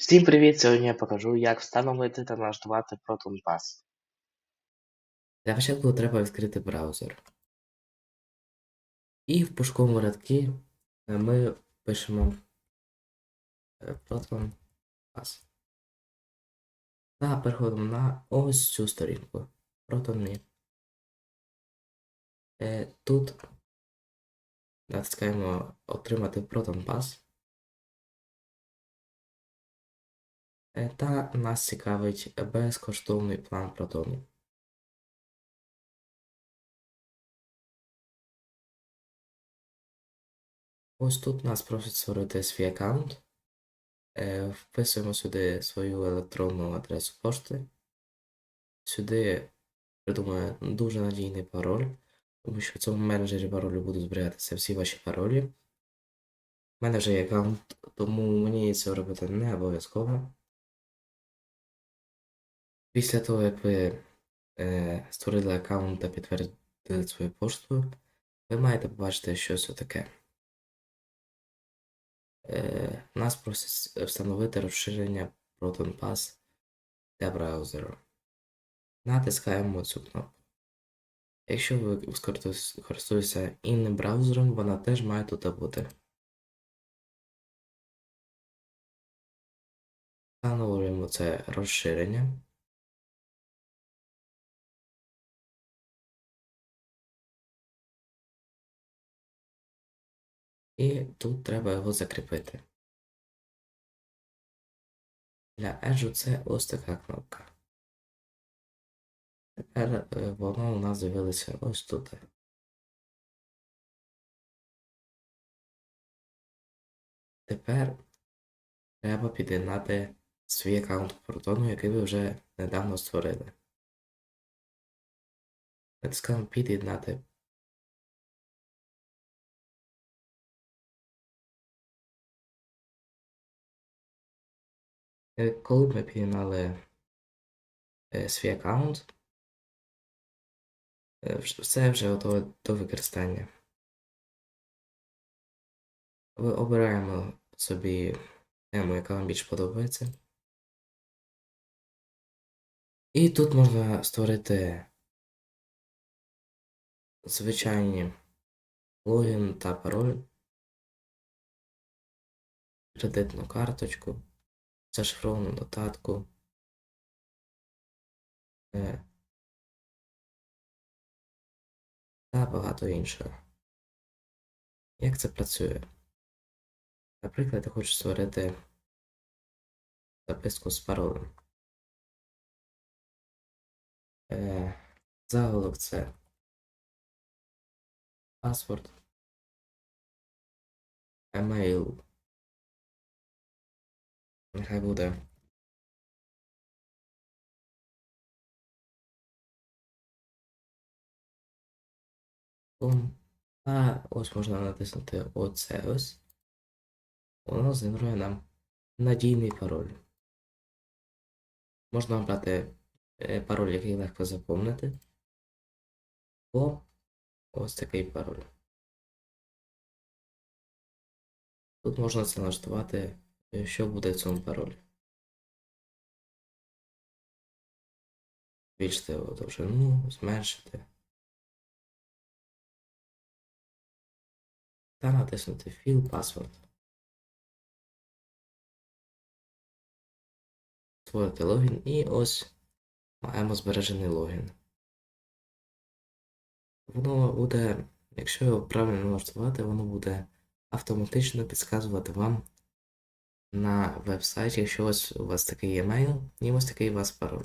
Всім привіт! Сьогодні я покажу, як встановити та налаштувати Proton Pass. Для початку треба відкрити браузер. І в пошуковому рядку ми пишемо е, Proton Pass. Та переходимо на ось цю сторінку. Proton.me. Е, Тут натискаємо Отримати Proton Pass. Та нас цікавить безкоштовний план Протону. Ось тут нас просять створити свій аккаунт. Е, Вписуємо сюди свою електронну адресу пошти. Сюди придумаю дуже надійний пароль, тому що в цьому менеджері паролю будуть зберігатися всі ваші паролі. У мене вже є аккаунт, тому мені це робити не обов'язково. Після того, як ви е, створили аккаунт та підтвердили свою пошту, ви маєте побачити, що це таке. Е, нас просять встановити розширення Proton Pass для браузеру. Натискаємо цю кнопку. Якщо ви користуєтеся інним браузером, вона теж має тут бути. Встановлюємо це розширення. І тут треба його закріпити. Для Edge це ось така кнопка. Тепер е, воно у нас з'явилося ось тут. Тепер треба під'єднати свій аккаунт Proton, який ви вже недавно створили. Натискаємо під'єднати. Коли ми під'єднали е, свій аккаунт, е, все вже готове до використання. Ви обираємо собі тему, яка вам більш подобається. І тут можна створити звичайні логін та пароль, кредитну карточку, зашифровану нотатку. е, Та багато іншого. Як це працює? Наприклад, я хочу створити записку з паролем. Е, Заголовок це паспорт, емейл. Нехай буде. А ось можна натиснути оце ось. Воно згенерує нам надійний пароль. Можна обрати е, пароль, який легко запомнити. Або ось такий пароль. Тут можна це налаштувати, що буде в цьому паролі. Збільшити його довжину, зменшити. Та натиснути Fill Password. Створити логін і ось маємо збережений логін. Воно буде, якщо його правильно налаштувати, воно буде автоматично підказувати вам на веб-сайті, якщо ось у вас такий емейл і ось такий у вас пароль.